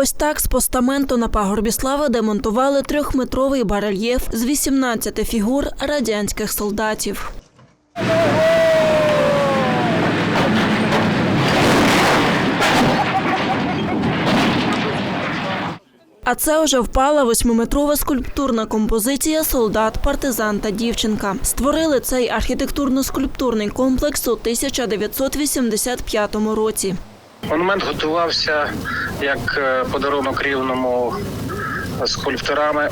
Ось так з постаменту на пагорбі слави демонтували трьохметровий барельєф з 18 фігур радянських солдатів. А це вже впала восьмиметрова скульптурна композиція Солдат, партизан та дівчинка. Створили цей архітектурно-скульптурний комплекс у 1985 році. Монумент готувався як е, подарунок рівному скульпторами,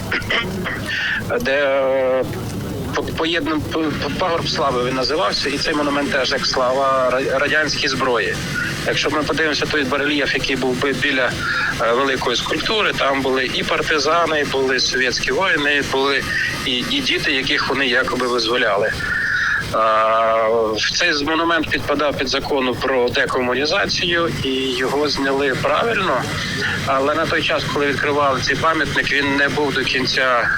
де е, по- поєднан пагорб слави він називався, і цей монумент теж як слава ра- радянській зброї. Якщо ми подивимося той барельєф, який був би біля е, великої скульптури, там були і партизани, були совєтські воїни, були і, і діти, яких вони якоби визволяли. Цей монумент підпадав під закону про декомунізацію і його зняли правильно. Але на той час, коли відкривали цей пам'ятник, він не був до кінця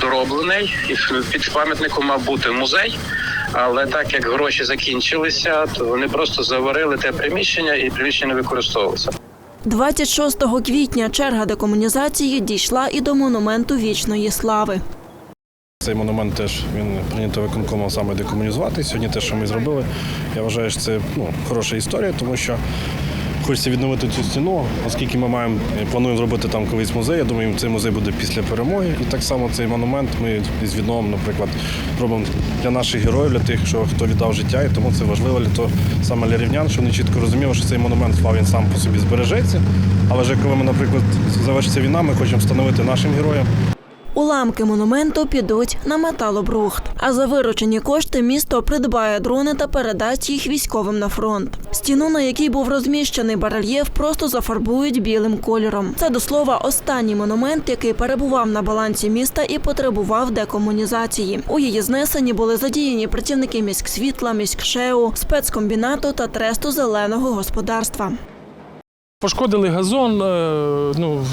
дороблений. І під пам'ятником мав бути музей. Але так як гроші закінчилися, то вони просто заварили те приміщення і приміщення не використовувалося. 26 квітня черга декомунізації дійшла і до монументу вічної слави. Цей монумент теж він прийнято виконкомом саме декомунізувати. Сьогодні те, що ми зробили, я вважаю, що це ну, хороша історія, тому що хочеться відновити цю стіну, оскільки ми маємо плануємо зробити там колись музей. Я думаю, цей музей буде після перемоги. І так само цей монумент ми з відновимо, наприклад, робимо для наших героїв, для тих, що хто віддав життя, і тому це важливо для того саме для рівнян, що вони чітко розуміли, що цей монумент слав він сам по собі збережеться. Але вже коли ми, наприклад, завершиться війна, ми хочемо встановити нашим героям. Уламки монументу підуть на металобрухт. А за виручені кошти місто придбає дрони та передасть їх військовим на фронт. Стіну, на якій був розміщений барельєф, просто зафарбують білим кольором. Це до слова останній монумент, який перебував на балансі міста і потребував декомунізації. У її знесенні були задіяні працівники міськсвітла, міськшеу, спецкомбінату та тресту зеленого господарства. Пошкодили газон, е, ну,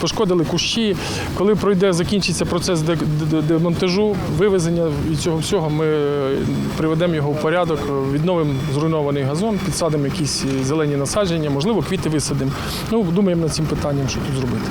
пошкодили кущі. Коли пройде, закінчиться процес де- де- демонтажу, вивезення і цього всього, ми е, приведемо його в порядок, відновимо зруйнований газон, підсадимо якісь зелені насадження, можливо, квіти висадимо. Ну, думаємо над цим питанням, що тут зробити.